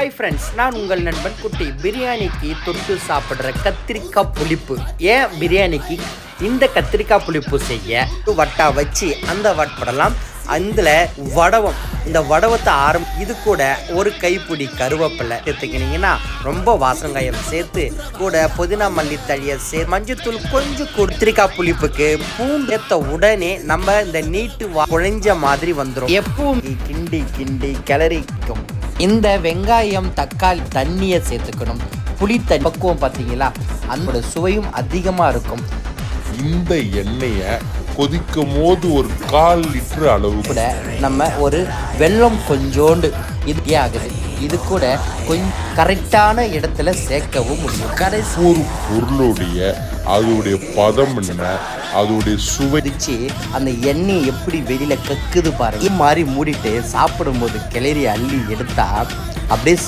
Hi friends நான் உங்கள் நண்பன் குட்டி. பிரியாணிக்கு தொட்டு சாப்பிட்ற கத்திரிக்காய் புளிப்பு. ஏன் பிரியாணிக்கு இந்த கத்திரிக்காய் புளிப்பு செய்ய? வட்டா வச்சு அந்த வட்டப்படலாம் அதில் வடவம் இந்த வடவத்தை ஆரம் இது கூட ஒரு கைப்பிடி கருவேப்பிலை சேர்த்துக்கினீங்கன்னா ரொம்ப வாசங்காயம் சேர்த்து கூட புதினா மல்லி தழியை சே மஞ்சத்தூள் கொஞ்சம் கத்திரிக்காய் புளிப்புக்கு பூண்டு உடனே நம்ம இந்த நீட்டு வா- குழைஞ்ச மாதிரி வந்துடும் எப்பவும் கிண்டி கிண்டி கிளறிக்கும். இந்த வெங்காயம் தக்காளி தண்ணியை சேர்த்துக்கணும். புளி பக்குவம் பார்த்தீங்களா? அதோட சுவையும் அதிகமாக இருக்கும். இந்த எண்ணெயை கொதிக்கும் போது ஒரு கால் லிட்டர் அளவு கூட நம்ம ஒரு வெல்லம் கொஞ்சோண்டு இது ஆகுது. இது கூட கொஞ்சம் கரெக்டான இடத்துல சேர்க்கவும் முடியும். கடைசி ஒரு பொருளுடைய அதோடைய பதம் என்ன அதோடைய சுவை. வச்சு அந்த எண்ணெய் எப்படி வெளியில கக்குது பாருங்க. இது மாதிரி மூடிட்டு சாப்பிடும்போது கிளறி அள்ளி எடுத்தா அப்படியே